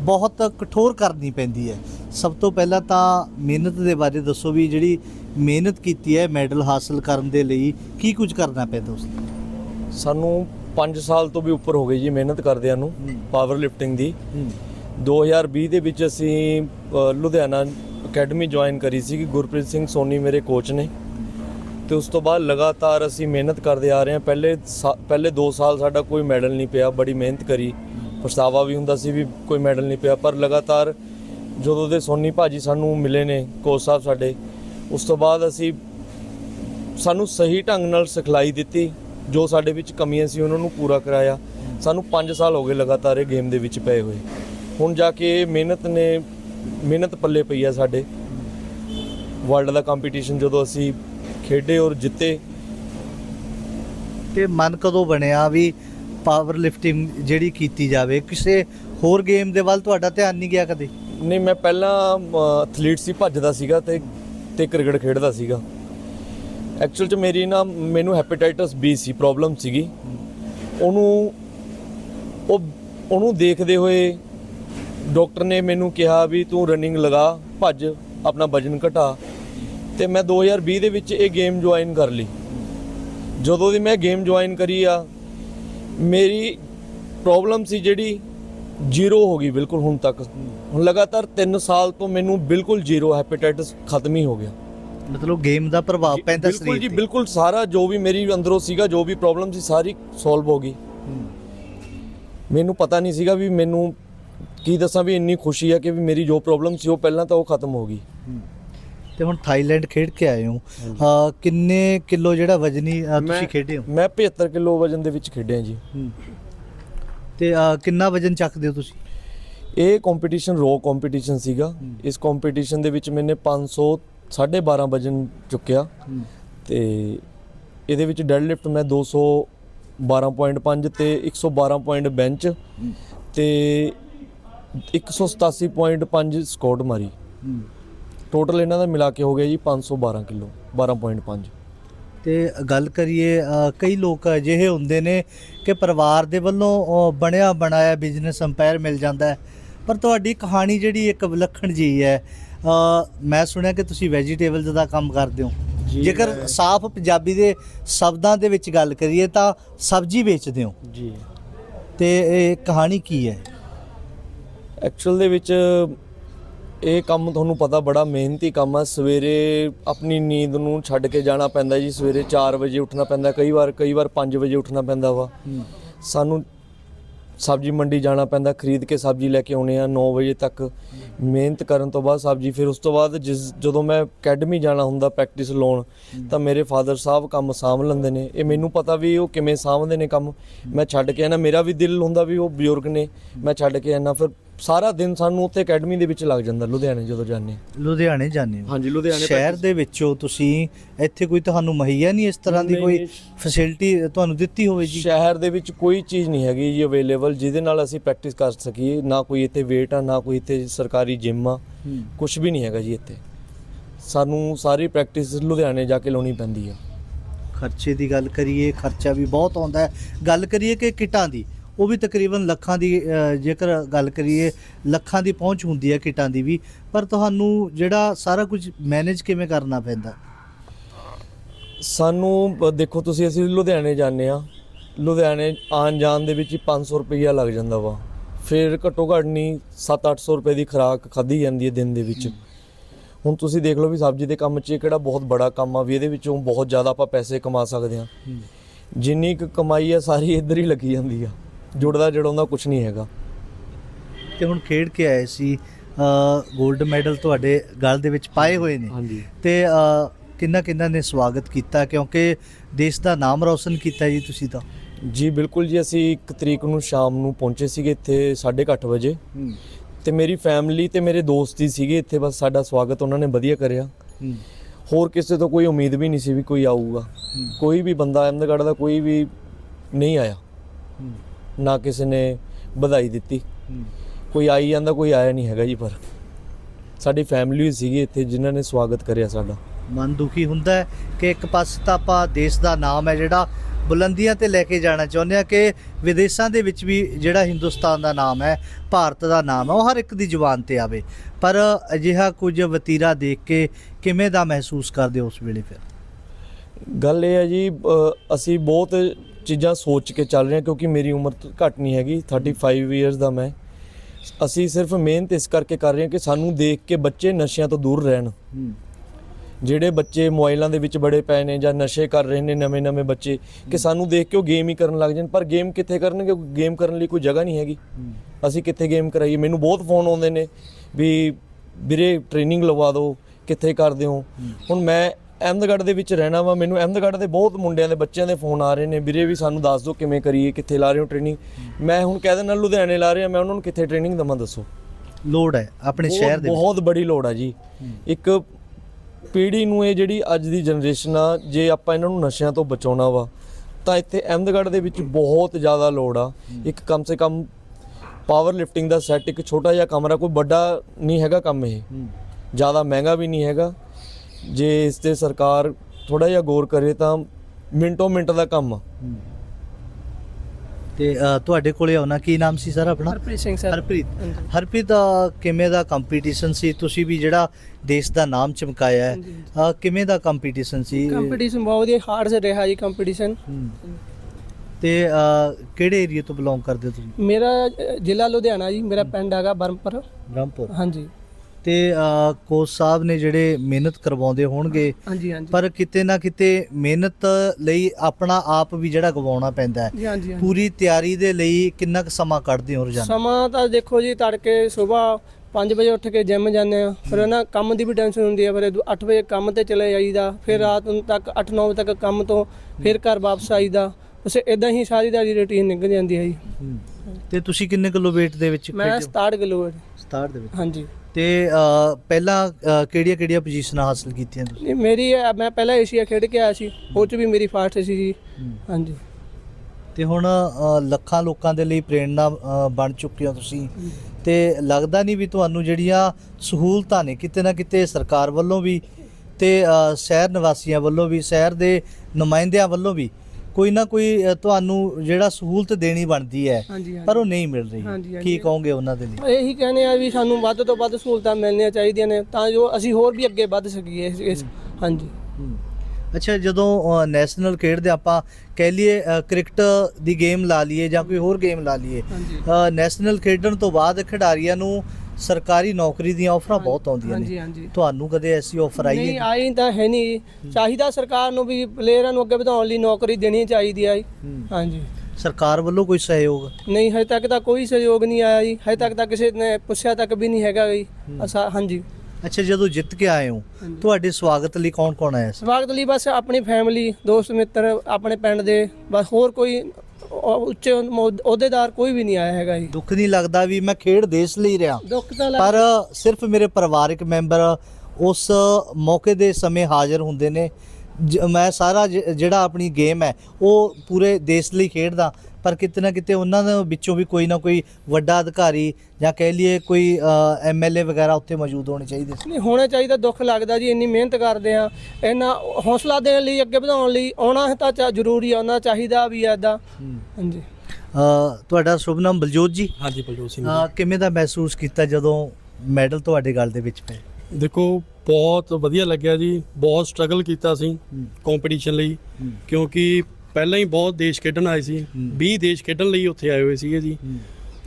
ਬਹੁਤ ਕਠੋਰ ਕਰਨੀ ਪੈਂਦੀ ਹੈ। ਸਭ ਤੋਂ ਪਹਿਲਾਂ ਤਾਂ ਮਿਹਨਤ ਦੇ ਬਾਰੇ ਦੱਸੋ ਵੀ ਜਿਹੜੀ ਮਿਹਨਤ ਕੀਤੀ ਹੈ ਮੈਡਲ ਹਾਸਲ ਕਰਨ ਦੇ ਲਈ ਕੀ ਕੁਝ ਕਰਨਾ ਪੈਂਦਾ ਉਸ ਲਈ ਸਾਨੂੰ 5 ਸਾਲ ਤੋਂ ਵੀ ਉੱਪਰ ਹੋ ਗਏ ਜੀ ਮਿਹਨਤ ਕਰਦਿਆਂ ਨੂੰ। ਪਾਵਰ ਲਿਫਟਿੰਗ ਦੀ। 2020 ਦੇ ਵਿੱਚ ਅਸੀਂ ਲੁਧਿਆਣਾ ਅਕੈਡਮੀ ਜੁਆਇਨ ਕਰੀ ਸੀ ਗੁਰਪ੍ਰੀਤ ਸਿੰਘ ਸੋਨੀ ਮੇਰੇ ਕੋਚ ਨੇ। ਤੇ ਉਸ ਤੋਂ ਬਾਅਦ ਲਗਾਤਾਰ ਅਸੀਂ ਮਿਹਨਤ ਕਰਦੇ ਆ ਰਹੇ ਹਾਂ। ਪਹਿਲੇ ਪਹਿਲੇ 2 ਸਾਲ ਸਾਡਾ ਕੋਈ ਮੈਡਲ ਨਹੀਂ ਪਿਆ ਬੜੀ ਮਿਹਨਤ ਕਰੀ। ਪਛਤਾਵਾ ਵੀ ਹੁੰਦਾ ਸੀ ਵੀ ਕੋਈ ਮੈਡਲ ਨਹੀਂ ਪਿਆ ਪਰ ਲਗਾਤਾਰ ਜਦੋਂ ਦੇ ਸੋਨੀ ਭਾਜੀ ਸਾਨੂੰ ਮਿਲੇ ਨੇ ਕੋਚ ਸਾਹਿਬ ਸਾਡੇ ਉਸ ਤੋਂ ਬਾਅਦ ਅਸੀਂ ਸਾਨੂੰ ਸਹੀ ਢੰਗ ਨਾਲ ਸਿਖਲਾਈ ਦਿੱਤੀ ਜੋ ਸਾਡੇ ਵਿੱਚ ਕਮੀਆਂ ਸੀ ਉਹਨਾਂ ਨੂੰ ਪੂਰਾ ਕਰਾਇਆ। ਸਾਨੂੰ 5 ਸਾਲ ਹੋ ਗਏ ਲਗਾਤਾਰ ਇਹ ਗੇਮ ਦੇ ਵਿੱਚ ਪਏ ਹੋਏ। ਹੁਣ ਜਾ ਕੇ ਇਹ ਮਿਹਨਤ ਨੇ ਮਿਹਨਤ ਪੱਲੇ ਪਈ ਆ ਸਾਡੇ। ਵਰਲਡ ਦਾ ਕੰਪੀਟੀਸ਼ਨ ਜਦੋਂ ਅਸੀਂ ਖੇਡੇ ਔਰ ਜਿੱਤੇ। ਤੇ ਮਨ ਕਦੋਂ ਬਣਿਆ ਵੀ ਪਾਵਰ ਲਿਫਟਿੰਗ ਜਿਹੜੀ ਕੀਤੀ ਜਾਵੇ? ਕਿਸੇ ਹੋਰ ਗੇਮ ਦੇ ਵੱਲ ਤੁਹਾਡਾ ਧਿਆਨ ਨਹੀਂ ਗਿਆ ਕਦੇ? ਨਹੀਂ ਮੈਂ ਪਹਿਲਾਂ ਐਥਲੀਟ ਸੀ ਭੱਜਦਾ ਸੀਗਾ ਤੇ ਤੇ ਕ੍ਰਿਕਟ ਖੇਡਦਾ ਸੀਗਾ। ਐਕਚੁਅਲ ਚ ਮੇਰੀ ਨਾ, ਮੈਨੂੰ ਹੈਪੇਟਾਈਟਸ ਬੀ ਸੀ ਪ੍ਰੋਬਲਮ ਸੀਗੀ। ਉਹਨੂੰ, ਉਹ, ਉਹਨੂੰ ਦੇਖਦੇ ਹੋਏ ਡਾਕਟਰ ਨੇ ਮੈਨੂੰ ਕਿਹਾ ਵੀ ਤੂੰ ਰਨਿੰਗ ਲਗਾ, ਭੱਜ, ਆਪਣਾ ਵਜਨ ਘਟਾ। ਤੇ ਮੈਂ 2020 ਦੇ ਵਿੱਚ ਇਹ ਗੇਮ ਜੁਆਇਨ ਕਰ ਲਈ। ਜਦੋਂ ਦੀ ਮੈਂ ਗੇਮ ਜੁਆਇਨ ਕਰੀ ਆ, ਮੇਰੀ ਪ੍ਰੋਬਲਮ ਸੀ ਜਿਹੜੀ ਜ਼ੀਰੋ ਹੋ ਗਈ ਬਿਲਕੁਲ ਹੁਣ ਤੱਕ। ਹੁਣ ਲਗਾਤਾਰ 3 ਸਾਲ ਤੋਂ ਮੈਨੂੰ ਬਿਲਕੁਲ ਜ਼ੀਰੋ ਹੈਪੇਟਾਈਟਸ ਖਤਮ ਹੀ ਹੋ ਗਿਆ। ਮਤਲਬ ਗੇਮ ਦਾ ਪ੍ਰਭਾਵ ਪੈਂਦਾ ਬਿਲਕੁਲ ਸਰੀਰ ਜੀ ਤੇ। ਬਿਲਕੁਲ ਸਾਰਾ ਜੋ ਵੀ ਮੇਰੀ ਅੰਦਰੋਂ ਸੀਗਾ ਜੋ ਵੀ ਪ੍ਰੋਬਲਮ ਸੀ ਸਾਰੀ ਸੋਲਵ ਹੋ ਗਈ। ਮੈਨੂੰ ਪਤਾ ਨਹੀਂ ਸੀਗਾ ਵੀ ਮੈਨੂੰ ਕੀ ਦੱਸਾਂ ਵੀ ਇੰਨੀ ਖੁਸ਼ੀ ਹੈ ਕਿ ਵੀ ਮੇਰੀ ਜੋ ਪ੍ਰੋਬਲਮ ਸੀ ਉਹ ਪਹਿਲਾਂ ਤਾਂ ਉਹ ਖਤਮ ਹੋ ਗਈ। ਤੇ ਹੁਣ ਥਾਈਲੈਂਡ ਖੇਡ ਕੇ ਆਏ ਹੋ। ਅਹ ਕਿੰਨੇ ਕਿਲੋ ਜਿਹੜਾ ਵਜਨੀ ਤੁਸੀਂ ਖੇਡੇ ਹੋ? ਮੈਂ 75 ਕਿਲੋ ਵਜਨ ਦੇ ਵਿੱਚ ਖੇਡਿਆ ਜੀ। ਤੇ ਅਹ, ਕਿੰਨਾ ਵਜਨ ਚੱਕਦੇ ਹੋ ਤੁਸੀਂ? ਇਹ ਕੰਪੀਟੀਸ਼ਨ ਰੋ ਕੰਪੀਟੀਸ਼ਨ ਸੀਗਾ। ਇਸ ਕੰਪੀਟੀਸ਼ਨ ਦੇ ਵਿੱਚ ਮੈਨੇ 500 12.5 ਵਜਨ ਚੁੱਕਿਆ। ਤੇ ਇਹਦੇ ਵਿੱਚ ਡੈਡ ਲਿਫਟ ਮੈਂ 212.5 ਤੇ 112 ਪੁਆਇੰਟ ਬੈਂਚ ਤੇ 187.5 ਸਕੋਟ ਮਾਰੀ। ਟੋਟਲ ਇਹਨਾਂ ਦਾ ਮਿਲਾ ਕੇ ਹੋ ਗਿਆ ਜੀ 512 ਕਿਲੋ 12.5 ਤੇ ਗੱਲ ਕਰੀਏ ਕਈ ਲੋਕ ਅਜਿਹੇ ਹੁੰਦੇ ਨੇ ਕਿ ਪਰਿਵਾਰ ਦੇ ਵੱਲੋਂ ਬਣਿਆ ਬਣਾਇਆ ਬਿਜ਼ਨਸ ਅੰਪਾਇਰ ਮਿਲ ਜਾਂਦਾ ਹੈ। ਪਰ ਤੁਹਾਡੀ ਕਹਾਣੀ ਜਿਹੜੀ ਇੱਕ ਵਿਲੱਖਣ ਜੀ ਹੈ ਮੈਂ ਸੁਣਿਆ ਕਿ ਤੁਸੀਂ ਵੈਜੀਟੇਬਲਸ ਦਾ ਕੰਮ ਕਰਦੇ ਹੋ। ਜੇਕਰ ਸਾਫ਼ ਪੰਜਾਬੀ ਦੇ ਸ਼ਬਦਾਂ ਦੇ ਵਿੱਚ ਗੱਲ ਕਰੀਏ ਤਾਂ ਸਬਜ਼ੀ ਵੇਚਦੇ ਹੋ। ਜੀ। ਤੇ ਇਹ ਕਹਾਣੀ ਕੀ ਹੈ? ਐਕਚੁਅਲ ਦੇ ਵਿੱਚ ਇਹ ਕੰਮ ਤੁਹਾਨੂੰ ਪਤਾ ਬੜਾ ਮਿਹਨਤੀ ਕੰਮ ਆ। ਸਵੇਰੇ ਆਪਣੀ ਨੀਂਦ ਨੂੰ ਛੱਡ ਕੇ ਜਾਣਾ ਪੈਂਦਾ ਜੀ। ਸਵੇਰੇ 4 ਵਜੇ ਉੱਠਣਾ ਪੈਂਦਾ ਕਈ ਵਾਰ ਕਈ ਵਾਰ 5 ਵਜੇ ਉੱਠਣਾ ਪੈਂਦਾ ਵਾ। ਸਾਨੂੰ ਸਬਜ਼ੀ ਮੰਡੀ ਜਾਣਾ ਪੈਂਦਾ ਖਰੀਦ ਕੇ ਸਬਜ਼ੀ ਲੈ ਕੇ ਆਉਣੇ ਆ 9 ਵਜੇ ਤੱਕ। ਮਿਹਨਤ ਕਰਨ ਤੋਂ ਬਾਅਦ ਸਬਜ਼ੀ ਫਿਰ ਉਸ ਤੋਂ ਬਾਅਦ ਜਿਸ ਜਦੋਂ ਮੈਂ ਅਕੈਡਮੀ ਜਾਣਾ ਹੁੰਦਾ ਪ੍ਰੈਕਟਿਸ ਲਾਉਣ ਤਾਂ ਮੇਰੇ ਫਾਦਰ ਸਾਹਿਬ ਕੰਮ ਸਾਂਭ ਲੈਂਦੇ ਨੇ। ਇਹ ਮੈਨੂੰ ਪਤਾ ਵੀ ਉਹ ਕਿਵੇਂ ਸਾਂਭਦੇ ਨੇ ਕੰਮ। ਮੈਂ ਛੱਡ ਕੇ ਆਣਾ ਮੇਰਾ ਵੀ ਦਿਲ ਹੁੰਦਾ ਵੀ ਉਹ ਬਜ਼ੁਰਗ ਨੇ ਮੈਂ ਛੱਡ ਕੇ ਆਣਾ ਫਿਰ ਸਾਰਾ ਦਿਨ ਸਾਨੂੰ ਉੱਥੇ ਅਕੈਡਮੀ ਦੇ ਵਿੱਚ ਲੱਗ ਜਾਂਦਾ ਲੁਧਿਆਣੇ ਜਦੋਂ ਜਾਂਦੇ। ਲੁਧਿਆਣੇ ਜਾਂਦੇ ਹੋ? ਹਾਂਜੀ ਲੁਧਿਆਣੇ ਸ਼ਹਿਰ ਦੇ ਵਿੱਚੋਂ ਤੁਸੀਂ ਇੱਥੇ ਕੋਈ ਤੁਹਾਨੂੰ ਮੁਹੱਈਆ ਨਹੀਂ ਇਸ ਤਰ੍ਹਾਂ ਦੀ ਕੋਈ। ਫੈਸਿਲਿਟੀ ਤੁਹਾਨੂੰ ਦਿੱਤੀ ਹੋਵੇ ਜੀ? ਸ਼ਹਿਰ ਦੇ ਵਿੱਚ ਕੋਈ ਚੀਜ਼ ਨਹੀਂ ਹੈਗੀ ਜੀ ਅਵੇਲੇਬਲ ਜਿਹਦੇ ਨਾਲ ਅਸੀਂ ਪ੍ਰੈਕਟਿਸ ਕਰ ਸਕੀਏ। ਨਾ ਕੋਈ ਇੱਥੇ ਵੇਟ ਆ ਨਾ ਕੋਈ ਇੱਥੇ ਸਰਕਾਰੀ ਜਿਮ ਆ। ਕੁਝ ਵੀ ਨਹੀਂ ਹੈਗਾ ਜੀ ਇੱਥੇ। ਸਾਨੂੰ ਸਾਰੀ ਪ੍ਰੈਕਟਿਸ ਲੁਧਿਆਣੇ ਜਾ ਕੇ ਲਾਉਣੀ ਪੈਂਦੀ ਹੈ ਖਰਚੇ ਦੀ ਗੱਲ ਕਰੀਏ ਖਰਚਾ ਵੀ ਬਹੁਤ ਆਉਂਦਾ ਹੈ। ਗੱਲ ਕਰੀਏ ਕਿ ਕਿਟਾਂ ਦੀ। ਉਹ ਵੀ ਤਕਰੀਬਨ ਲੱਖਾਂ ਦੀ ਜੇਕਰ ਗੱਲ ਕਰੀਏ ਲੱਖਾਂ ਦੀ ਪਹੁੰਚ ਹੁੰਦੀ ਹੈ ਕਿਟਾਂ ਦੀ ਵੀ। ਪਰ ਤੁਹਾਨੂੰ ਜਿਹੜਾ ਸਾਰਾ ਕੁਝ ਮੈਨੇਜ ਕਿਵੇਂ ਕਰਨਾ ਪੈਂਦਾ? ਸਾਨੂੰ ਦੇਖੋ ਤੁਸੀਂ ਅਸੀਂ ਲੁਧਿਆਣੇ ਜਾਂਦੇ ਆ ਲੁਧਿਆਣੇ ਆਉਣ ਜਾਣ ਦੇ ਵਿੱਚ ਹੀ 500 ਰੁਪਈਆ ਲੱਗ ਜਾਂਦਾ ਵਾ। ਫਿਰ ਘੱਟੋ ਘੱਟ ਨਹੀਂ 7-800 ਰੁਪਏ ਦੀ ਖੁਰਾਕ ਖਾਧੀ ਜਾਂਦੀ ਹੈ ਦਿਨ ਦੇ ਵਿੱਚ। ਹੁਣ ਤੁਸੀਂ ਦੇਖ ਲਓ ਵੀ ਸਬਜ਼ੀ ਦੇ ਕੰਮ 'ਚ ਇਹ ਕਿਹੜਾ ਬਹੁਤ ਬੜਾ ਕੰਮ ਆ ਵੀ ਇਹਦੇ ਵਿੱਚੋਂ ਬਹੁਤ ਜ਼ਿਆਦਾ ਆਪਾਂ ਪੈਸੇ ਕਮਾ ਸਕਦੇ ਆ ਜਿੰਨੀ ਕੁ ਕਮਾਈ ਆ ਸਾਰੀ ਇੱਧਰ ਹੀ ਲੱਗੀ ਜਾਂਦੀ ਆ। ਜੁੜਦਾ ਜੜਾਉਂਦਾ ਕੁਝ ਨਹੀਂ ਹੈਗਾ। ਤੇ ਹੁਣ ਖੇਡ ਕੇ ਆਏ ਸੀ 골ਡ ਮੈਡਲ ਤੁਹਾਡੇ ਗਲ ਦੇ ਵਿੱਚ ਪਾਏ ਹੋਏ ਨੇ। ਹਾਂਜੀ। ਤੇ ਅ, ਕਿੰਨਾ ਕਿੰਨਾ ਨੇ ਸਵਾਗਤ ਕੀਤਾ? ਕਿਉਂਕਿ ਦੇਸ਼ ਦਾ ਨਾਮ ਰੌਸ਼ਨ ਕੀਤਾ ਜੀ ਤੁਸੀਂ ਤਾਂ। ਜੀ ਬਿਲਕੁਲ ਜੀ ਅਸੀਂ 1 ਤਰੀਕ ਨੂੰ ਸ਼ਾਮ ਨੂੰ ਪਹੁੰਚੇ ਸੀਗੇ ਇੱਥੇ 8:30 ਵਜੇ। ਤੇ ਮੇਰੀ ਫੈਮਿਲੀ ਤੇ ਮੇਰੇ ਦੋਸਤ ਹੀ ਸੀਗੇ ਇੱਥੇ ਬਸ ਸਾਡਾ ਸਵਾਗਤ ਉਹਨਾਂ ਨੇ ਵਧੀਆ ਕਰਿਆ। ਹੋਰ ਕਿਸੇ ਤੋਂ ਕੋਈ ਉਮੀਦ ਵੀ ਨਹੀਂ ਸੀ ਵੀ ਕੋਈ ਆਊਗਾ। ਕੋਈ ਵੀ ਬੰਦਾ ਅਹਿਮਦਗੜ੍ਹ ਦਾ ਕੋਈ ਵੀ ਨਹੀਂ ਆਇਆ। ਨਾ ਕਿਸੇ ਨੇ ਵਧਾਈ ਦਿੱਤੀ। ਕੋਈ ਆਈ ਜਾਂਦਾ ਕੋਈ ਆਇਆ ਨਹੀਂ ਹੈਗਾ ਜੀ ਪਰ। ਸਾਡੀ ਫੈਮਿਲੀ ਵੀ ਸੀਗੀ ਇੱਥੇ ਜਿਨ੍ਹਾਂ ਨੇ ਸਵਾਗਤ ਕਰਿਆ ਸਾਡਾ। ਮਨ ਦੁਖੀ ਹੁੰਦਾ ਹੈ ਕਿ ਇੱਕ ਪਾਸੇ ਤਾਂ ਆਪਾਂ ਦੇਸ਼ ਦਾ ਨਾਮ ਹੈ ਜਿਹੜਾ ਬੁਲੰਦੀਆਂ ਤੇ ਲੈ ਕੇ ਜਾਣਾ ਚਾਹੁੰਦੇ ਆ ਕਿ ਵਿਦੇਸ਼ਾਂ ਦੇ ਵਿੱਚ ਵੀ ਜਿਹੜਾ ਹਿੰਦੁਸਤਾਨ ਦਾ ਨਾਮ ਹੈ ਭਾਰਤ ਦਾ ਨਾਮ ਹੈ ਉਹ ਹਰ ਇੱਕ ਦੀ ਜ਼ੁਬਾਨ ਤੇ ਆਵੇ। ਪਰ ਅਜਿਹਾ ਕੁਝ ਵਤੀਰਾ ਦੇਖ ਕੇ ਕਿਵੇਂ ਦਾ ਮਹਿਸੂਸ ਕਰਦੇ ਹੋ ਉਸ ਵੇਲੇ ਫਿਰ? ਗੱਲ ਇਹ ਹੈ ਜੀ ਅਸੀਂ ਬਹੁਤ ਚੀਜ਼ਾਂ ਸੋਚ ਕੇ ਚੱਲ ਰਹੇ ਹਾਂ ਕਿਉਂਕਿ ਮੇਰੀ ਉਮਰ ਘੱਟ ਨਹੀਂ ਹੈਗੀ 35 ਇਅਰਸ ਦਾ ਮੈਂ। ਅਸੀਂ ਸਿਰਫ ਮਿਹਨਤ ਇਸ ਕਰਕੇ ਕਰ ਰਹੇ ਹਾਂ ਕਿ ਸਾਨੂੰ ਦੇਖ ਕੇ ਬੱਚੇ ਨਸ਼ਿਆਂ ਤੋਂ ਦੂਰ ਰਹਿਣ। ਜਿਹੜੇ ਬੱਚੇ ਮੋਬਾਈਲਾਂ ਦੇ ਵਿੱਚ ਬੜੇ ਪਏ ਨੇ ਜਾਂ ਨਸ਼ੇ ਕਰ ਰਹੇ ਨੇ ਨਵੇਂ-ਨਵੇਂ ਬੱਚੇ ਕਿ ਸਾਨੂੰ ਦੇਖ ਕੇ ਉਹ ਗੇਮ ਹੀ ਕਰਨ ਲੱਗ ਜਾਣ। ਪਰ ਗੇਮ ਕਿੱਥੇ ਕਰਨਗੇ? ਗੇਮ ਕਰਨ ਲਈ ਕੋਈ ਜਗ੍ਹਾ ਨਹੀਂ ਹੈਗੀ। ਅਸੀਂ ਕਿੱਥੇ ਗੇਮ ਕਰਾਈਏ? ਮੈਨੂੰ ਬਹੁਤ ਫੋਨ ਆਉਂਦੇ ਨੇ ਵੀ ਵੀਰੇ ਟ੍ਰੇਨਿੰਗ ਲਵਾ ਦਿਓ ਕਿੱਥੇ ਕਰਦੇ ਹੋ। ਹੁਣ ਮੈਂ ਅਹਿਮਦਗੜ੍ਹ ਦੇ ਵਿੱਚ ਰਹਿਣਾ ਵਾ। ਮੈਨੂੰ ਅਹਿਮਦਗੜ੍ਹ ਦੇ ਬਹੁਤ ਮੁੰਡਿਆਂ ਦੇ ਬੱਚਿਆਂ ਦੇ ਫੋਨ ਆ ਰਹੇ ਨੇ। ਵੀਰੇ ਵੀ ਸਾਨੂੰ ਦੱਸ ਦਿਓ ਕਿਵੇਂ ਕਰੀਏ ਕਿੱਥੇ ਲਾ ਰਹੇ ਹੋ ਟ੍ਰੇਨਿੰਗ ਮੈਂ ਹੁਣ ਕਹਿ ਦਿੰਦਾ ਲੁਧਿਆਣੇ ਲਾ ਰਿਹਾ ਮੈਂ ਉਹਨਾਂ ਨੂੰ ਕਿੱਥੇ ਟ੍ਰੇਨਿੰਗ ਦਵਾਂ ਦੱਸੋ? ਲੋੜ ਹੈ ਆਪਣੇ ਸ਼ਹਿਰ ਦੇ ਬਹੁਤ ਬੜੀ ਲੋੜ ਆ ਜੀ। ਇੱਕ ਪੀੜ੍ਹੀ ਨੂੰ ਇਹ ਜਿਹੜੀ ਅੱਜ ਦੀ ਜਨਰੇਸ਼ਨ ਆ ਜੇ ਆਪਾਂ ਇਹਨਾਂ ਨੂੰ ਨਸ਼ਿਆਂ ਤੋਂ ਬਚਾਉਣਾ ਵਾ ਤਾਂ ਇੱਥੇ ਅਹਿਮਦਗੜ੍ਹ ਦੇ ਵਿੱਚ ਬਹੁਤ ਜ਼ਿਆਦਾ ਲੋੜ ਆ। ਇੱਕ ਕਮ ਸੇ ਕਮ ਪਾਵਰ ਲਿਫਟਿੰਗ ਦਾ ਸੈੱਟ ਇੱਕ ਛੋਟਾ ਜਿਹਾ ਕਮਰਾ ਕੋਈ ਵੱਡਾ ਨਹੀਂ ਹੈਗਾ ਕੰਮ ਇਹ। ਜ਼ਿਆਦਾ ਮਹਿੰਗਾ ਵੀ ਨਹੀਂ ਹੈਗਾ। ਜੇ ਇਸ ਤੇ ਸਰਕਾਰ ਥੋੜਾ ਜਿਹਾ ਗੌਰ ਕਰੇ ਤਾਂ ਮਿੰਟੋ ਮਿੰਟ ਦਾ ਕੰਮ ਆ। ਤੇ ਅ, ਤੁਹਾਡੇ ਕੋਲੇ ਆਉਣਾ ਕੀ ਨਾਮ ਸੀ ਸਰ ਆਪਣਾ? ਹਰਪ੍ਰੀਤ ਸਿੰਘ ਸਰ। ਹਰਪ੍ਰੀਤ। ਹਰਪ੍ਰੀਤ ਅ, ਕਿਵੇਂ ਦਾ ਕੰਪੀਟੀਸ਼ਨ ਸੀ? ਤੁਸੀਂ ਵੀ ਜਿਹੜਾ ਦੇਸ਼ ਦਾ ਨਾਮ ਚਮਕਾਇਆ ਹੈ ਅ, ਕਿਵੇਂ ਦਾ ਕੰਪੀਟੀਸ਼ਨ ਸੀ? ਕੰਪੀਟੀਸ਼ਨ ਬਹੁਤ ਹੀ ਹਾਰਡ ਰਿਹਾ ਜੀ ਕੰਪੀਟੀਸ਼ਨ ਹੂੰ। ਤੇ ਅ, ਕਿਹੜੇ ਏਰੀਆ ਤੋਂ ਬਿਲੋਂਗ ਕਰਦੇ ਹੋ ਤੁਸੀਂ? ਮੇਰਾ ਅ, ਜ਼ਿਲ੍ਹਾ ਲੁਧਿਆਣਾ ਜੀ ਮੇਰਾ ਪਿੰਡ ਹੈਗਾ ਬਰਮਪੁਰ। ਬ੍ਰਹਮਪੁਰ ਹਾਂਜੀ। ਤੇ ਕੋਚ ਸਾਹਿਬ ਨੇ ਜਿਹੜੇ ਮਿਹਨਤ ਕਰਵਾਉਂਦੇ ਹੋਣਗੇ ਹਾਂਜੀ ਹਾਂਜੀ। ਪਰ ਕਿਤੇ ਨਾ ਕਿਤੇ ਮਿਹਨਤ ਲਈ ਆਪਣਾ ਆਪ ਵੀ ਜਿਹੜਾ ਗਵਾਉਣਾ ਪੈਂਦਾ ਹੈ। ਜੀ ਹਾਂਜੀ ਹਾਂਜੀ। ਪੂਰੀ ਤਿਆਰੀ ਦੇ ਲਈ ਕਿੰਨਾ ਕੁ ਸਮਾਂ ਕੱਢਦੇ ਹੋ ਰੋਜ਼ਾਨਾ? ਸਮਾਂ ਤਾਂ ਦੇਖੋ ਜੀ ਤੜਕੇ ਸਵੇਰ 5 ਵਜੇ ਉੱਠ ਕੇ ਜਿਮ ਜਾਂਦੇ ਆ ਫਿਰ ਨਾ ਕੰਮ ਦੀ ਵੀ ਟੈਨਸ਼ਨ ਹੁੰਦੀ ਹੈ ਫਿਰ 8 ਵਜੇ ਕੰਮ ਤੇ ਚਲੇ ਜਾਈਦਾ ਫਿਰ ਰਾਤ ਨੂੰ ਤੱਕ 8-9 ਵਜੇ ਤੱਕ ਕੰਮ ਤੋਂ ਫਿਰ ਘਰ ਵਾਪਸ ਆਈਦਾ। ਬਸ ਇਦਾਂ ਹੀ ਸਾਰੀ ਦਿਹਾੜੀ ਰੁਟੀਨ ਨਿਕਲ ਜਾਂਦੀ ਹੈ ਜੀ। ਹੂੰ। ਤੇ ਤੁਸੀਂ ਕਿੰਨੇ ਕਿਲੋ weight ਦੇ ਵਿੱਚ ਮੈਂ ਖੇਡੇ ਹੋ? 67 ਕਿਲੋ 67 ਦੇ ਵਿੱਚ। ਹਾਂਜੀ। ਤੇ ਪਹਿਲਾਂ ਕਿਹੜੀਆਂ ਕਿਹੜੀਆਂ ਪੋਜੀਸ਼ਨਾਂ ਹਾਸਲ ਕੀਤੀਆਂ ਤੁਸੀਂ? ਨਹੀਂ ਮੇਰੀ ਇਹ- ਮੈਂ ਪਹਿਲਾਂ ਏਸ਼ੀਆ ਖੇਡ ਕੇ ਆਇਆ ਸੀ ਉਹ ਚ ਵੀ ਮੇਰੀ ਫਾਸਟ ਸੀ ਜੀ। ਹਾਂਜੀ। ਤੇ ਹੁਣ ਅ, ਲੱਖਾਂ ਲੋਕਾਂ ਦੇ ਲਈ ਪ੍ਰੇਰਣਾ ਅ, ਬਣ ਚੁੱਕੇ ਹੋ ਤੁਸੀਂ। ਤੇ ਲੱਗਦਾ ਨਹੀਂ ਵੀ ਤੁਹਾਨੂੰ ਜਿਹੜੀਆਂ ਸਹੂਲਤਾਂ ਨੇ ਕਿਤੇ ਨਾ ਕਿਤੇ ਸਰਕਾਰ ਵੱਲੋਂ ਵੀ ਤੇ ਅ, ਸ਼ਹਿਰ ਨਿਵਾਸੀਆਂ ਵੱਲੋਂ ਵੀ ਸ਼ਹਿਰ ਦੇ ਨੁਮਾਇੰਦਿਆਂ ਵੱਲੋਂ ਵੀ ਕੋਈ ਨਾ ਕੋਈ ਅ, ਤੁਹਾਨੂੰ ਜਿਹੜਾ ਸਹੂਲਤ ਦੇਣੀ ਬਣਦੀ ਹੈ ਹਾਂਜੀ ਪਰ ਉਹ ਨਹੀਂ ਮਿਲ ਰਹੀ। ਹਾਂਜੀ, ਕੀ। ਕਹੋਗੇ ਉਹਨਾਂ ਦੇ ਲਈ? ਇਹੀ ਕਹਿੰਦੇ ਆ ਵੀ ਸਾਨੂੰ ਵੱਧ ਤੋਂ ਵੱਧ ਸਹੂਲਤਾਂ ਮਿਲਣੀਆਂ ਚਾਹੀਦੀਆਂ ਨੇ ਤਾਂ ਜੋ ਅਸੀਂ ਹੋਰ ਵੀ ਅੱਗੇ ਵੱਧ ਸਕੀਏ ਇਸ- ਇਸ ਹਾਂਜੀ। ਅੱਛਾ ਜਦੋਂ ਨੈਸ਼ਨਲ ਖੇਡਦੇ ਆਪਾਂ ਕਹਿ ਲਈਏ ਅ, ਕ੍ਰਿਕਟ ਦੀ ਗੇਮ ਲਾ ਲਈਏ ਜਾਂ ਕੋਈ ਹੋਰ ਗੇਮ ਲਾ ਲਈਏ ਹਾਂਜੀ। ਨੈਸ਼ਨਲ ਖੇਡਣ ਤੋਂ ਬਾਅਦ ਖਿਡਾਰੀਆਂ ਨੂੰ ਸਰਕਾਰੀ ਨੌਕਰੀ ਦੀਆਂ ਆਫਰਾਂ ਬਹੁਤ ਆਉਂਦੀਆਂ ਹਾਂਜੀ ਨੇ। ਹਾਂਜੀ ਤੁਹਾਨੂੰ ਕਦੇ ਐਸੀ ਆਫਰ ਆਈ ਨਹੀਂ ਹੈ ਆਈ ਤਾਂ ਹੈ ਨਹੀਂ। ਚਾਹੀਦਾ ਸਰਕਾਰ ਨੂੰ ਵੀ ਪਲੇਅਰਾਂ ਨੂੰ ਅੱਗੇ ਵਧਾਉਣ ਲਈ ਨੌਕਰੀ ਦੇਣੀ ਚਾਹੀਦੀ ਆ ਜੀ। ਹੂੰ। ਹਾਂਜੀ। ਸਰਕਾਰ ਵੱਲੋਂ ਕੋਈ ਸਹਿਯੋਗ? ਨਹੀਂ ਹਜੇ ਤੱਕ ਤਾਂ ਕੋਈ ਸਹਿਯੋਗ ਨਹੀਂ ਆਇਆ ਜੀ। ਹਜੇ ਤੱਕ ਤਾਂ ਕਿਸੇ ਨੇ ਪੁੱਛਿਆ ਤੱਕ ਵੀ ਨਹੀਂ ਹੈਗਾ ਜੀ। ਅਸਾ ਹਾਂਜੀ। ਅੱਛਾ ਜਦੋਂ ਜਿੱਤ ਕੇ ਆਏ ਹੋ ਤੁਹਾਡੇ ਸਵਾਗਤ ਲਈ ਕੌਣ ਕੌਣ ਆਇਆ ਸੀ? ਸਵਾਗਤ ਲਈ ਬਸ ਆਪਣੀ ਫੈਮਿਲੀ ਦੋਸਤ ਮਿੱਤਰ ਆਪਣੇ ਪਿੰਡ ਦੇ ਬਸ ਹੋਰ ਕੋਈ ਉੱਚੇ ਅਹੁਦੇਦਾਰ ਕੋਈ ਵੀ ਨਹੀਂ ਆਇਆ ਹੈਗਾ ਜੀ। ਦੁੱਖ ਨਹੀਂ ਲੱਗਦਾ ਵੀ ਮੈਂ ਖੇਡ ਦੇਸ਼ ਲਈ ਰਿਹਾ। ਦੁੱਖ ਤਾਂ ਪਰ ਸਿਰਫ ਮੇਰੇ ਪਰਿਵਾਰਕ ਮੈਂਬਰ ਉਸ ਮੌਕੇ ਦੇ ਸਮੇਂ ਹਾਜ਼ਰ ਹੁੰਦੇ ਨੇ। ਮੈਂ ਸਾਰਾ ਜਿਹੜਾ ਆਪਣੀ ਗੇਮ ਹੈ ਉਹ ਪੂਰੇ ਦੇਸ਼ ਲਈ ਖੇਡਦਾ। ਪਰ ਕਿਤੇ ਨਾ ਕਿਤੇ ਉਹਨਾਂ ਦੇ ਵਿੱਚੋਂ ਵੀ ਕੋਈ ਨਾ ਕੋਈ ਵੱਡਾ ਅਧਿਕਾਰੀ ਜਾਂ ਕਹਿ ਲਈਏ ਕੋਈ ਐਮਐਲਏ ਵਗੈਰਾ ਉੱਥੇ ਮੌਜੂਦ ਹੋਣੇ ਚਾਹੀਦੇ ਸੀ। ਨਹੀਂ ਹੋਣਾ ਚਾਹੀਦਾ ਦੁੱਖ ਲੱਗਦਾ ਜੀ ਇੰਨੀ ਮਿਹਨਤ ਕਰਦੇ ਆ। ਇੰਨਾ ਹੌਸਲਾ ਦੇਣ ਲਈ ਅੱਗੇ ਵਧਾਉਣ ਲਈ ਆਉਣਾ ਤਾਂ ਚਾ ਜ਼ਰੂਰੀ ਆ ਉਹਨਾਂ ਚਾਹੀਦਾ ਵੀ ਏਦਾਂ। ਹਾਂਜੀ। ਅ, ਤੁਹਾਡਾ ਸ਼ੁਭ ਨਾਮ ਬਲਜੋਤ ਜੀ। ਹਾਂਜੀ ਬਲਜੋਤ ਸਿੰਘ ਅ, ਕਿਵੇਂ ਦਾ ਮਹਿਸੂਸ ਕੀਤਾ ਜਦੋਂ ਮੈਡਲ ਤੁਹਾਡੇ ਗਲ ਦੇ ਵਿੱਚ ਪਏ? ਦੇਖੋ ਬਹੁਤ ਵਧੀਆ ਲੱਗਿਆ ਜੀ ਬਹੁਤ ਸਟਰਗਲ ਕੀਤਾ ਸੀ ਕੰਪੀਟੀਸ਼ਨ ਲਈ ਕਿਉਂਕਿ ਪਹਿਲਾਂ ਹੀ ਬਹੁਤ ਦੇਸ਼ ਖੇਡਣ ਆਏ ਸੀ 20 ਦੇਸ਼ ਖੇਡਣ ਲਈ ਉੱਥੇ ਆਏ ਹੋਏ ਸੀਗੇ ਜੀ।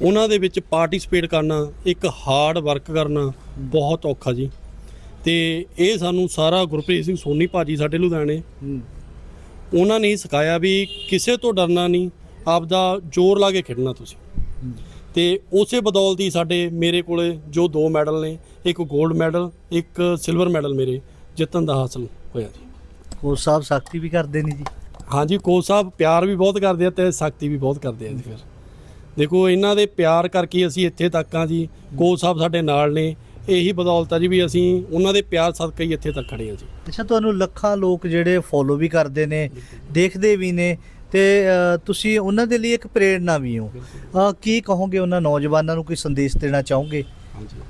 ਉਹਨਾਂ ਦੇ ਵਿੱਚ ਪਾਰਟਿਸਿਪੇਟ ਕਰਨਾ ਇੱਕ ਹਾਰਡ ਵਰਕ ਕਰਨਾ ਬਹੁਤ ਔਖਾ ਜੀ। ਤੇ ਇਹ ਸਾਨੂੰ ਸਾਰਾ ਗੁਰਪ੍ਰੀਤ ਸਿੰਘ ਸੋਨੀ ਭਾਜੀ ਸਾਡੇ ਲੁਧਿਆਣੇ ਉਹਨਾਂ ਨੇ ਸਿਖਾਇਆ ਵੀ ਕਿਸੇ ਤੋਂ ਡਰਨਾ ਨਹੀਂ ਆਪਦਾ ਜ਼ੋਰ ਲਾ ਕੇ ਖੇਡਣਾ ਤੁਸੀਂ। ਤੇ ਉਸੇ ਬਦੌਲਤ ਹੀ ਸਾਡੇ ਮੇਰੇ ਕੋਲੇ ਜੋ ਦੋ ਮੈਡਲ ਨੇ ਇੱਕ 골ਡ ਮੈਡਲ ਇੱਕ ਸਿਲਵਰ ਮੈਡਲ ਮੇਰੇ ਜਿੱਤਣ ਦਾ ਹਾਸਲ ਹੋਇਆ ਜੀ। ਕੋਚ ਸਾਹਿਬ ਸਖਤੀ ਵੀ ਕਰਦੇ ਨੇ ਜੀ। ਹਾਂਜੀ ਕੋਚ ਸਾਹਿਬ ਪਿਆਰ ਵੀ ਬਹੁਤ ਕਰਦੇ ਆ ਤੇ ਸਖਤੀ ਵੀ ਬਹੁਤ ਕਰਦੇ ਆ ਜੀ ਫਿਰ। ਦੇਖੋ ਇਹਨਾਂ ਦੇ ਪਿਆਰ ਕਰਕੇ ਅਸੀਂ ਇੱਥੇ ਤੱਕ ਆ ਜੀ। ਕੋਚ ਸਾਹਿਬ ਸਾਡੇ ਨਾਲ ਨੇ। ਇਹੀ ਬਦੌਲਤ ਆ ਜੀ ਵੀ ਅਸੀਂ ਉਹਨਾਂ ਦੇ ਪਿਆਰ ਸਦਕਾ ਹੀ ਇੱਥੇ ਤੱਕ ਖੜੇ ਆ ਜੀ। ਅੱਛਾ ਤੁਹਾਨੂੰ ਲੱਖਾਂ ਲੋਕ ਜਿਹੜੇ ਫੋਲੋ ਵੀ ਕਰਦੇ ਨੇ ਦੇਖਦੇ ਵੀ ਨੇ ਤੇ ਤੁਸੀਂ ਉਹਨਾਂ ਦੇ ਲਈ ਇੱਕ ਪ੍ਰੇਰਣਾ ਵੀ ਹੋ। ਕੀ ਕਹੋਗੇ ਉਹਨਾਂ ਨੌਜਵਾਨਾਂ ਨੂੰ ਕੋਈ ਸੰਦੇਸ਼ ਦੇਣਾ ਚਾਹੋਗੇ? ਹਾਂਜੀ।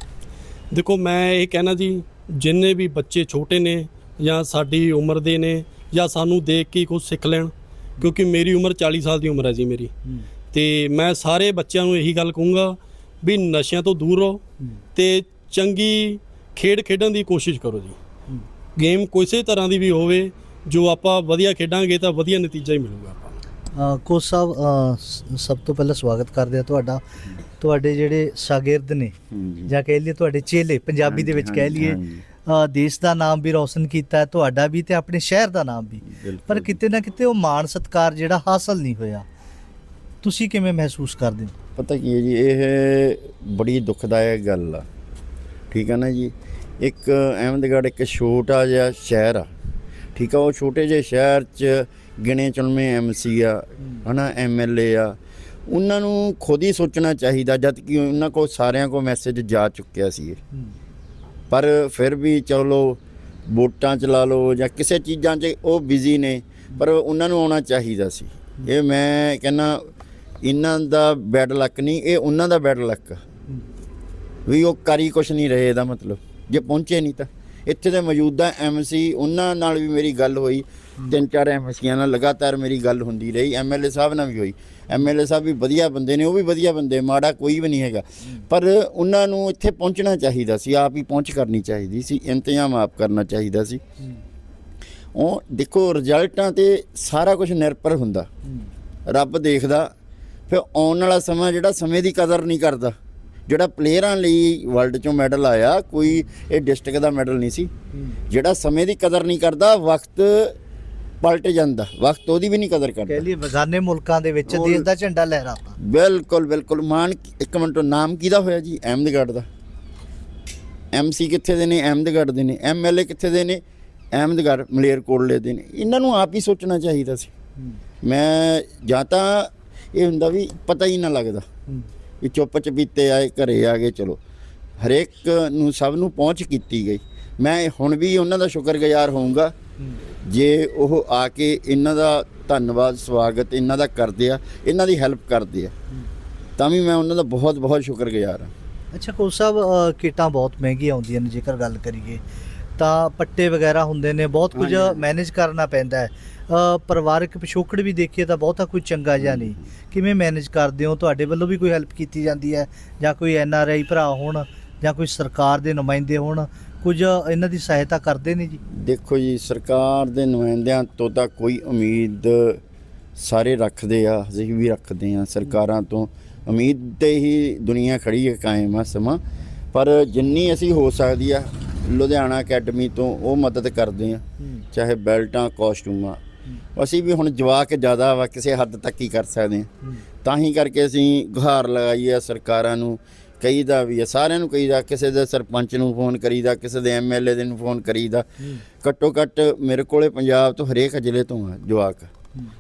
ਦੇਖੋ ਮੈਂ ਇਹ ਕਹਿਣਾ ਜੀ ਜਿੰਨੇ ਵੀ ਬੱਚੇ ਛੋਟੇ ਨੇ ਜਾਂ ਸਾਡੀ ਉਮਰ ਦੇ ਨੇ ਜਾਂ ਸਾਨੂੰ ਦੇਖ ਕੇ ਕੁਝ ਸਿੱਖ ਲੈਣ ਕਿਉਂਕਿ ਮੇਰੀ ਉਮਰ 40 ਸਾਲ ਦੀ ਉਮਰ ਹੈ ਜੀ ਮੇਰੀ। ਤੇ ਮੈਂ ਸਾਰੇ ਬੱਚਿਆਂ ਨੂੰ ਇਹੀ ਗੱਲ ਕਹੂੰਗਾ ਵੀ ਨਸ਼ਿਆਂ ਤੋਂ ਦੂਰ ਰਹੋ ਤੇ ਚੰਗੀ ਖੇਡ ਖੇਡਣ ਦੀ ਕੋਸ਼ਿਸ਼ ਕਰੋ ਜੀ। ਗੇਮ ਕਿਸੇ ਤਰ੍ਹਾਂ ਦੀ ਵੀ ਹੋਵੇ ਜੋ ਆਪਾਂ ਵਧੀਆ ਖੇਡਾਂਗੇ ਤਾਂ ਵਧੀਆ ਨਤੀਜਾ ਹੀ ਮਿਲੂਗਾ ਆਪਾਂ ਕੋਚ ਸਾਹਿਬ ਸਭ ਤੋਂ ਪਹਿਲਾਂ ਸਵਾਗਤ ਕਰਦੇ ਆ ਤੁਹਾਡਾ। ਤੁਹਾਡੇ ਜਿਹੜੇ ਸ਼ਾਗਿਰਦ ਨੇ ਜਾਂ। ਕਹਿ ਲਈਏ ਤੁਹਾਡੇ ਚੇਲੇ ਪੰਜਾਬੀ ਦੇ ਵਿੱਚ ਕਹਿ ਲਈਏ ਦੇਸ਼ ਦਾ ਨਾਮ ਵੀ ਰੌਸ਼ਨ ਕੀਤਾ ਹੈ ਤੁਹਾਡਾ ਵੀ ਤੇ ਆਪਣੇ ਸ਼ਹਿਰ ਦਾ ਨਾਮ ਵੀ। ਪਰ ਕਿਤੇ ਨਾ ਕਿਤੇ ਉਹ ਮਾਣ ਸਤਕਾਰ ਜਿਹੜਾ ਹਾਸਲ ਨਹੀਂ ਹੋਇਆ। ਤੁਸੀਂ ਕਿਵੇਂ ਮਹਿਸੂਸ ਕਰਦੇ ਹੋ? ਪਤਾ ਕੀ ਹੈ ਜੀ ਇਹ ਬੜੀ ਦੁਖਦਾਇਕ ਗੱਲ ਆ। ਠੀਕ ਆ ਨਾ ਜੀ? ਇੱਕ ਅਹਿਮਦਗੜ੍ਹ ਇੱਕ ਛੋਟਾ ਜਿਹਾ ਸ਼ਹਿਰ ਆ। ਠੀਕ ਆ ਉਹ ਛੋਟੇ ਜਿਹੇ ਸ਼ਹਿਰ 'ਚ ਗਿਣੇ ਚੁਣਵੇਂ ਐਮਸੀ ਆ ਹਨਾ ਐਮਐਲਏ ਆ। ਉਹਨਾਂ ਨੂੰ ਖੁਦ ਹੀ ਸੋਚਣਾ ਚਾਹੀਦਾ ਜਦ ਕਿ ਉਹਨਾਂ ਕੋਲ ਸਾਰਿਆਂ ਕੋਲ ਮੈਸੇਜ ਜਾ ਚੁੱਕਿਆ ਸੀ ਇਹ। ਪਰ ਫਿਰ ਵੀ ਚਲੋ ਵੋਟਾਂ ਚ ਲਾ ਲਓ ਜਾਂ ਕਿਸੇ ਚੀਜ਼ਾਂ 'ਚ ਉਹ ਬਿਜ਼ੀ ਨੇ, ਪਰ ਉਹਨਾਂ ਨੂੰ ਆਉਣਾ ਚਾਹੀਦਾ ਸੀ। ਇਹ ਮੈਂ ਕਹਿੰਨਾ ਇਹਨਾਂ ਦਾ ਬੈਡ ਲੱਕ ਨਹੀਂ, ਇਹ ਉਹਨਾਂ ਦਾ ਬੈਡ ਲੱਕ ਵੀ ਉਹ ਕਰੀ ਕੁਛ ਨਹੀਂ ਰਹੇ, ਇਹਦਾ ਮਤਲਬ। ਜੇ ਪਹੁੰਚੇ ਨਹੀਂ ਤਾਂ। ਇੱਥੇ ਦੇ ਮੌਜੂਦਾ ਐਮਸੀ ਉਹਨਾਂ ਨਾਲ ਵੀ ਮੇਰੀ ਗੱਲ ਹੋਈ। ਤਿੰਨ ਚਾਰ ਐਮਸੀਆਂ ਨਾਲ ਲਗਾਤਾਰ ਮੇਰੀ ਗੱਲ ਹੁੰਦੀ ਰਹੀ ਐਮਐਲਏ ਸਾਹਿਬ ਨਾਲ ਵੀ ਹੋਈ। ਐਮਐਲਏ ਸਾਹਿਬ ਵੀ ਵਧੀਆ ਬੰਦੇ ਨੇ, ਉਹ ਵੀ ਵਧੀਆ ਬੰਦੇ, ਮਾੜਾ ਕੋਈ ਵੀ ਨਹੀਂ ਹੈਗਾ। ਪਰ ਉਹਨਾਂ ਨੂੰ ਇੱਥੇ ਪਹੁੰਚਣਾ ਚਾਹੀਦਾ ਸੀ, ਆਪ ਹੀ ਪਹੁੰਚ ਕਰਨੀ ਚਾਹੀਦੀ ਸੀ, ਇੰਤਜ਼ਾਮ ਆਪ ਕਰਨਾ ਚਾਹੀਦਾ ਸੀ। ਉਹ ਦੇਖੋ, ਰਿਜ਼ਲਟਾਂ ਤੇ ਸਾਰਾ ਕੁਝ ਨਿਰਭਰ ਹੁੰਦਾ। ਰੱਬ ਦੇਖਦਾ, ਫਿਰ ਆਉਣ ਵਾਲਾ ਸਮਾਂ ਜਿਹੜਾ ਸਮੇਂ ਦੀ ਕਦਰ ਨਹੀਂ ਕਰਦਾ। ਜਿਹੜਾ ਪਲੇਅਰਾਂ ਲਈ ਵਰਲਡ ਚੋਂ ਮੈਡਲ ਆਇਆ, ਕੋਈ ਇਹ ਡਿਸਟ੍ਰਿਕਟ ਦਾ ਮੈਡਲ ਨਹੀਂ ਸੀ। ਜਿਹੜਾ ਸਮੇਂ ਦੀ ਕਦਰ ਨਹੀਂ ਕਰਦਾ, ਵਕਤ ਪਲਟ ਜਾਂਦਾ ਵਕਤ ਉਹਦੀ ਵੀ ਨਹੀਂ ਕਦਰ ਕਹਿ ਕਰਦਾ ਲਈਏ ਬਗਾਨੇ ਮੁਲਕਾਂ ਦੇ ਵਿੱਚ ਦੇਸ਼ ਦਾ ਝੰਡਾ ਲਹਿਰਾਤਾ। ਬਿਲਕੁਲ ਬਿਲਕੁਲ। ਮਾਨ ਇੱਕ ਮਿੰਟ ਨਾਮ ਕਿਹਦਾ ਹੋਇਆ ਜੀ? ਅਹਿਮਦਗੜ੍ਹ ਦਾ। ਐਮਸੀ ਕਿੱਥੇ ਦੇ ਨੇ? ਅਹਿਮਦਗੜ੍ਹ ਦੇ ਨੇ। ਐਮਐਲਏ ਕਿੱਥੇ ਦੇ ਨੇ? ਅਹਿਮਦਗੜ੍ਹ ਮਲੇਰਕੋਟਲੇ ਦੇ ਨੇ। ਇਹਨਾਂ ਨੂੰ ਆਪ ਹੀ ਸੋਚਣਾ ਚਾਹੀਦਾ ਸੀ। ਮੈਂ ਜਾਂ ਤਾਂ ਇਹ ਹੁੰਦਾ ਵੀ ਪਤਾ ਹੀ ਨਾ ਲੱਗਦਾ ਵੀ ਚੁੱਪ ਚਪੀਤੇ ਆਏ ਘਰੇ ਆ ਗਏ ਚਲੋ। ਹਰੇਕ ਨੂੰ ਸਭ ਨੂੰ ਪਹੁੰਚ ਕੀਤੀ ਗਈ। ਮੈਂ ਹੁਣ ਵੀ ਉਹਨਾਂ ਦਾ ਸ਼ੁਕਰਗੁਜ਼ਾਰ ਹੋਊਂਗਾ। ਜੇ ਉਹ ਆ ਕੇ ਇਹਨਾਂ ਦਾ ਧੰਨਵਾਦ ਸਵਾਗਤ ਇਹਨਾਂ ਦਾ ਕਰਦੇ ਆ ਇਹਨਾਂ ਦੀ ਹੈਲਪ ਕਰਦੇ ਆ ਤਾਂ ਵੀ ਮੈਂ ਉਹਨਾਂ ਦਾ ਬਹੁਤ ਬਹੁਤ ਸ਼ੁਕਰਗੁਜ਼ਾਰ ਹਾਂ। ਅੱਛਾ ਕੋਚ ਸਾਹਿਬ ਕਿੱਟਾਂ ਬਹੁਤ ਮਹਿੰਗੀਆਂ ਆਉਂਦੀਆਂ ਨੇ ਜੇਕਰ ਗੱਲ ਕਰੀਏ ਤਾਂ ਪੱਟੇ ਵਗੈਰਾ ਹੁੰਦੇ ਨੇ ਬਹੁਤ ਕੁਝ ਮੈਨੇਜ ਕਰਨਾ ਪੈਂਦਾ ਹੈ। ਪਰਿਵਾਰਕ ਪਿਛੋਕੜ ਵੀ ਦੇਖੀਏ ਤਾਂ ਬਹੁਤਾ ਕੋਈ ਚੰਗਾ ਜਿਹਾ ਨਹੀਂ। ਕਿਵੇਂ ਮੈਨੇਜ ਕਰਦੇ ਹੋ? ਤੁਹਾਡੇ ਵੱਲੋਂ ਵੀ ਕੋਈ ਹੈਲਪ ਕੀਤੀ ਜਾਂਦੀ ਹੈ? ਜਾਂ ਕੋਈ ਐਨ ਆਰ ਆਈ ਭਰਾ ਹੋਣ ਜਾਂ ਕੋਈ ਸਰਕਾਰ ਦੇ ਨੁਮਾਇੰਦੇ ਹੋਣ? ਕੁਝ ਇਹਨਾਂ ਦੀ ਸਹਾਇਤਾ ਕਰਦੇ ਨੇ ਜੀ? ਦੇਖੋ ਜੀ ਸਰਕਾਰ ਦੇ ਨੁਮਾਇੰਦਿਆਂ ਤੋਂ ਤਾਂ ਕੋਈ ਉਮੀਦ ਸਾਰੇ ਰੱਖਦੇ ਆ ਅਸੀਂ ਵੀ ਰੱਖਦੇ ਆ। ਸਰਕਾਰਾਂ ਤੋਂ ਉਮੀਦ ਤੇ ਹੀ ਦੁਨੀਆ ਖੜੀ ਹੈ ਕਾਇਮ ਆ ਸਮਾਂ। ਪਰ ਜਿੰਨੀ ਅਸੀਂ ਹੋ ਸਕਦੀ ਆ ਲੁਧਿਆਣਾ ਅਕੈਡਮੀ ਤੋਂ ਉਹ ਮਦਦ ਕਰਦੇ ਆ ਚਾਹੇ ਬੈਲਟਾਂ ਕਾਸਟੂਮਾਂ ਅਸੀਂ ਵੀ ਹੁਣ ਜਵਾਕ ਜ਼ਿਆਦਾ ਵਾ ਕਿਸੇ ਹੱਦ ਤੱਕ ਹੀ ਕਰ ਸਕਦੇ ਆ। ਤਾਂ ਹੀ ਕਰਕੇ ਅਸੀਂ ਗੁਹਾਰ ਲਗਾਈ ਆ ਸਰਕਾਰਾਂ ਨੂੰ ਕਹੀਦਾ ਵੀ ਆ ਸਾਰਿਆਂ ਨੂੰ ਕਹੀਦਾ ਕਿਸੇ ਦੇ ਸਰਪੰਚ ਨੂੰ ਫੋਨ ਕਰੀਦਾ ਕਿਸੇ ਦੇ ਐਮਐਲਏ ਦੇ ਨੂੰ ਫੋਨ ਕਰੀਦਾ। ਘੱਟੋ ਘੱਟ ਮੇਰੇ ਕੋਲੇ ਪੰਜਾਬ ਤੋਂ ਹਰੇਕ ਜ਼ਿਲ੍ਹੇ ਤੋਂ ਆ ਜਵਾਕ।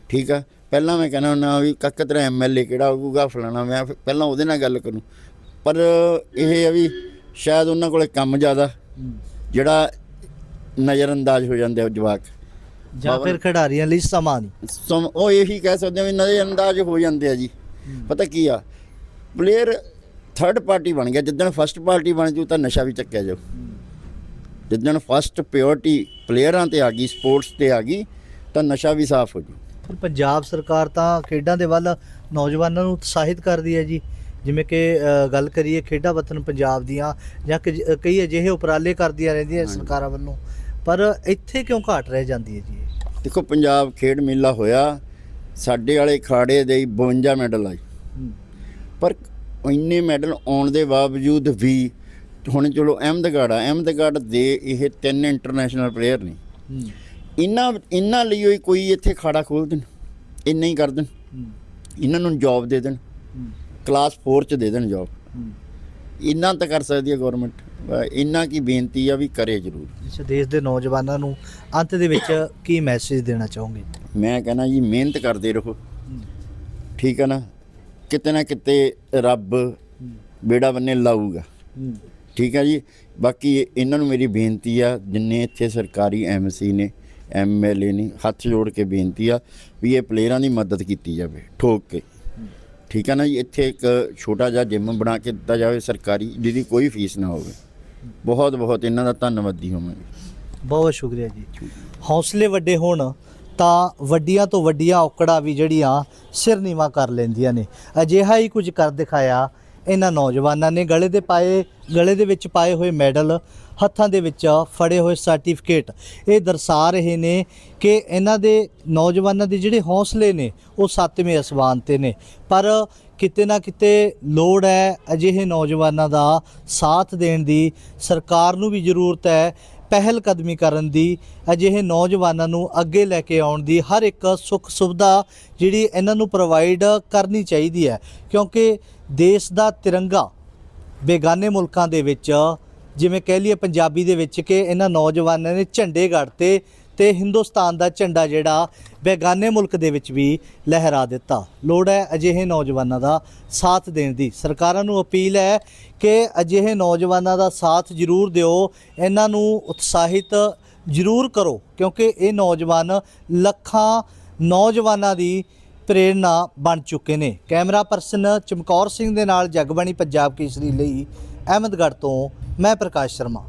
ਠੀਕ ਆ? ਪਹਿਲਾਂ ਮੈਂ ਕਹਿੰਦਾ ਹੁੰਦਾ ਵੀ ਕੱਕ ਤੇਰਾ ਐਮਐਲਏ ਕਿਹੜਾ ਹੋਊਗਾ ਫਲਾਣਾ ਮੈਂ ਪਹਿਲਾਂ ਉਹਦੇ ਨਾਲ ਗੱਲ ਕਰੂੰ। ਪਰ ਇਹ ਆ ਵੀ ਸ਼ਾਇਦ ਉਹਨਾਂ ਕੋਲੇ ਕੰਮ ਜ਼ਿਆਦਾ ਜਿਹੜਾ ਨਜ਼ਰ ਅੰਦਾਜ਼ ਹੋ ਜਾਂਦੇ ਆ ਜਵਾਕ। ਜਾਂ ਫਿਰ ਖਿਡਾਰੀਆਂ ਲਈ ਸਮਾਂ ਨਹੀਂ। ਉਹ ਇਹੀ ਕਹਿ ਸਕਦੇ ਆ ਵੀ ਨਜ਼ਰ ਅੰਦਾਜ਼ ਹੋ ਜਾਂਦੇ ਆ ਜੀ। ਪਤਾ ਕੀ ਆ? ਪਲੇਅਰ ਥਰਡ ਪਾਰਟੀ ਬਣ ਗਿਆ। ਜਿੱਦਣ ਫਸਟ ਪਾਰਟੀ ਬਣ ਜੂ ਤਾਂ ਨਸ਼ਾ ਵੀ ਚੱਕਿਆ ਜਾਊ। ਜਿੱਦਣ ਫਸਟ ਪਿਓਰਿਟੀ ਪਲੇਅਰਾਂ ਤੇ ਆ ਗਈ ਸਪੋਰਟਸ ਤੇ ਆ ਗਈ ਤਾਂ ਨਸ਼ਾ ਵੀ ਸਾਫ਼ ਹੋ ਜੂ। ਪਰ ਪੰਜਾਬ ਸਰਕਾਰ ਤਾਂ ਖੇਡਾਂ ਦੇ ਵੱਲ ਨੌਜਵਾਨਾਂ ਨੂੰ ਉਤਸ਼ਾਹਿਤ ਕਰਦੀ ਹੈ ਜੀ। ਜਿਵੇਂ ਕਿ ਗੱਲ ਕਰੀਏ ਖੇਡਾਂ ਵਤਨ ਪੰਜਾਬ ਦੀਆਂ ਜਾਂ ਕਈ ਅਜਿਹੇ ਉਪਰਾਲੇ ਕਰਦੀਆਂ ਰਹਿੰਦੀਆਂ ਸਰਕਾਰਾਂ ਵੱਲੋਂ। ਪਰ ਇੱਥੇ ਕਿਉਂ ਘਾਟ ਰਹਿ ਜਾਂਦੀ ਹੈ ਜੀ? ਦੇਖੋ ਪੰਜਾਬ ਖੇਡ ਮੇਲਾ ਹੋਇਆ। ਸਾਡੇ ਵਾਲੇ ਖਾੜੇ ਦੇ ਹੀ 52 ਮੈਡਲ ਆਏ। ਪਰ ਇੰਨੇ ਮੈਡਲ ਆਉਣ ਦੇ ਬਾਵਜੂਦ ਵੀ ਹੁਣ ਚਲੋ ਅਹਿਮਦਗੜ੍ਹ ਆ ਅਹਿਮਦਗੜ੍ਹ ਦੇ ਇਹ ਤਿੰਨ ਇੰਟਰਨੈਸ਼ਨਲ ਪਲੇਅਰ ਨੇ। ਇਹਨਾਂ ਇਹਨਾਂ ਲਈ ਹੋਈ ਕੋਈ ਇੱਥੇ ਖਾੜਾ ਖੋਲ ਦੇਣ ਇੰਨਾ ਹੀ ਕਰ ਦੇਣ। ਇਹਨਾਂ ਨੂੰ ਜੌਬ ਦੇ ਦੇਣ ਕਲਾਸ 4 ਚ ਦੇ ਦੇਣ ਜੌਬ ਇੰਨਾ ਤਾਂ ਕਰ ਸਕਦੀ ਹੈ ਗਵਰਨਮੈਂਟ ਇੰਨਾ ਕੀ ਬੇਨਤੀ ਆ ਵੀ ਕਰੇ ਜ਼ਰੂਰ। ਇਸ ਦੇਸ਼ ਦੇ ਨੌਜਵਾਨਾਂ ਨੂੰ ਅੰਤ ਦੇ ਵਿੱਚ ਕੀ ਮੈਸੇਜ ਦੇਣਾ ਚਾਹੋਗੇ? ਮੈਂ ਕਹਿੰਦਾ ਜੀ ਮਿਹਨਤ ਕਰਦੇ ਰਹੋ। ਠੀਕ ਹੈ ਨਾ? ਕਿਤੇ ਨਾ ਕਿਤੇ ਰੱਬ ਬੇੜਾ ਬੰਨੇ ਲਾਊਗਾ। ਠੀਕ ਹੈ ਜੀ? ਬਾਕੀ ਇਹਨਾਂ ਨੂੰ ਮੇਰੀ ਬੇਨਤੀ ਆ ਜਿੰਨੇ ਇੱਥੇ ਸਰਕਾਰੀ ਐਮਸੀ ਨੇ ਐਮਐਲਏ ਨੇ ਹੱਥ ਜੋੜ ਕੇ ਬੇਨਤੀ ਆ ਵੀ ਇਹ ਪਲੇਅਰਾਂ ਦੀ ਮਦਦ ਕੀਤੀ ਜਾਵੇ ਠੋਕ ਕੇ। ਠੀਕ ਹੈ ਨਾ ਜੀ? ਇੱਥੇ ਇੱਕ ਛੋਟਾ ਜਿਹਾ ਜਿਮ ਬਣਾ ਕੇ ਦਿੱਤਾ ਜਾਵੇ ਸਰਕਾਰੀ ਜਿਹਦੀ ਕੋਈ ਫੀਸ ਨਾ ਹੋਵੇ। ਬਹੁਤ ਬਹੁਤ ਇਹਨਾਂ ਦਾ ਧੰਨਵਾਦੀ ਹੋਵਾਂਗੇ। ਬਹੁਤ ਬਹੁਤ ਸ਼ੁਕਰੀਆ ਜੀ। ਹੌਸਲੇ ਵੱਡੇ ਹੋਣ। ਤਾਂ ਵੱਡੀਆਂ ਤੋਂ ਵੱਡੀਆਂ ਔਕੜਾਂ ਵੀ ਜਿਹੜੀਆਂ ਸਿਰ ਨੀਵਾ ਕਰ ਲੈਂਦੀਆਂ ਨੇ। ਅਜਿਹਾ ਹੀ ਕੁਝ ਕਰ ਦਿਖਾਇਆ ਇਹਨਾਂ ਨੌਜਵਾਨਾਂ ਨੇ। ਗਲੇ ਦੇ ਪਾਏ, ਗਲੇ ਦੇ ਵਿੱਚ ਪਾਏ ਹੋਏ ਮੈਡਲ, ਹੱਥਾਂ ਦੇ ਵਿੱਚ ਫੜੇ ਹੋਏ ਸਰਟੀਫਿਕੇਟ, ਇਹ ਦਰਸਾ ਰਹੇ ਨੇ ਕਿ ਇਹਨਾਂ ਦੇ ਨੌਜਵਾਨਾਂ ਦੇ ਜਿਹੜੇ ਹੌਸਲੇ ਨੇ, ਉਹ ਸੱਤਵੇਂ ਅਸਮਾਨ ਤੇ ਨੇ। ਪਰ ਕਿਤੇ ਨਾ ਕਿਤੇ ਲੋੜ ਹੈ ਅਜਿਹੇ ਨੌਜਵਾਨਾਂ ਦਾ ਸਾਥ ਦੇਣ ਦੀ। ਸਰਕਾਰ ਨੂੰ ਵੀ ਜ਼ਰੂਰਤ ਹੈ ਪਹਿਲ ਕਦਮੀ ਕਰਨ ਦੀ, ਅਜਿਹੇ ਨੌਜਵਾਨਾਂ ਨੂੰ ਅੱਗੇ ਲੈ ਕੇ ਆਉਣ ਦੀ ਹਰ ਇੱਕ ਸੁੱਖ ਸੁਵਿਧਾ ਜਿਹੜੀ ਇਹਨਾਂ ਨੂੰ ਪ੍ਰੋਵਾਈਡ ਕਰਨੀ ਚਾਹੀਦੀ ਹੈ। ਕਿਉਂਕਿ ਦੇਸ਼ ਦਾ ਤਿਰੰਗਾ ਬੇਗਾਨੇ ਮੁਲਕਾਂ ਦੇ ਵਿੱਚ, ਜਿਵੇਂ ਕਹਿ ਲਈਏ ਪੰਜਾਬੀ ਦੇ ਵਿੱਚ ਕਿ ਇਹਨਾਂ ਨੌਜਵਾਨਾਂ ਨੇ ਝੰਡੇ ਗੱਡਤੇ ਤੇ ਹਿੰਦੁਸਤਾਨ ਦਾ ਝੰਡਾ ਜਿਹੜਾ ਬੇਗਾਨੇ ਮੁਲਕ ਦੇ ਵਿੱਚ ਵੀ ਲਹਿਰਾ ਦਿੱਤਾ। ਲੋੜ ਹੈ ਅਜਿਹੇ ਨੌਜਵਾਨਾਂ ਦਾ ਸਾਥ ਦੇਣ ਦੀ। ਸਰਕਾਰਾਂ ਨੂੰ ਅਪੀਲ ਹੈ ਕਿ ਅਜਿਹੇ ਨੌਜਵਾਨਾਂ ਦਾ ਸਾਥ ਜ਼ਰੂਰ ਦਿਓ। ਇਹਨਾਂ ਨੂੰ ਉਤਸ਼ਾਹਿਤ ਜ਼ਰੂਰ ਕਰੋ, ਕਿਉਂਕਿ ਇਹ ਨੌਜਵਾਨ ਲੱਖਾਂ ਨੌਜਵਾਨਾਂ ਦੀ ਪ੍ਰੇਰਣਾ ਬਣ ਚੁੱਕੇ ਨੇ। ਕੈਮਰਾ ਪਰਸਨ ਚਮਕੌਰ ਸਿੰਘ ਦੇ ਨਾਲ ਜਗਬਾਣੀ ਪੰਜਾਬ ਕੇਸਰੀ ਲਈ ਅਹਿਮਦਗੜ੍ਹ ਤੋਂ ਮੈਂ ਪ੍ਰਕਾਸ਼ ਸ਼ਰਮਾ।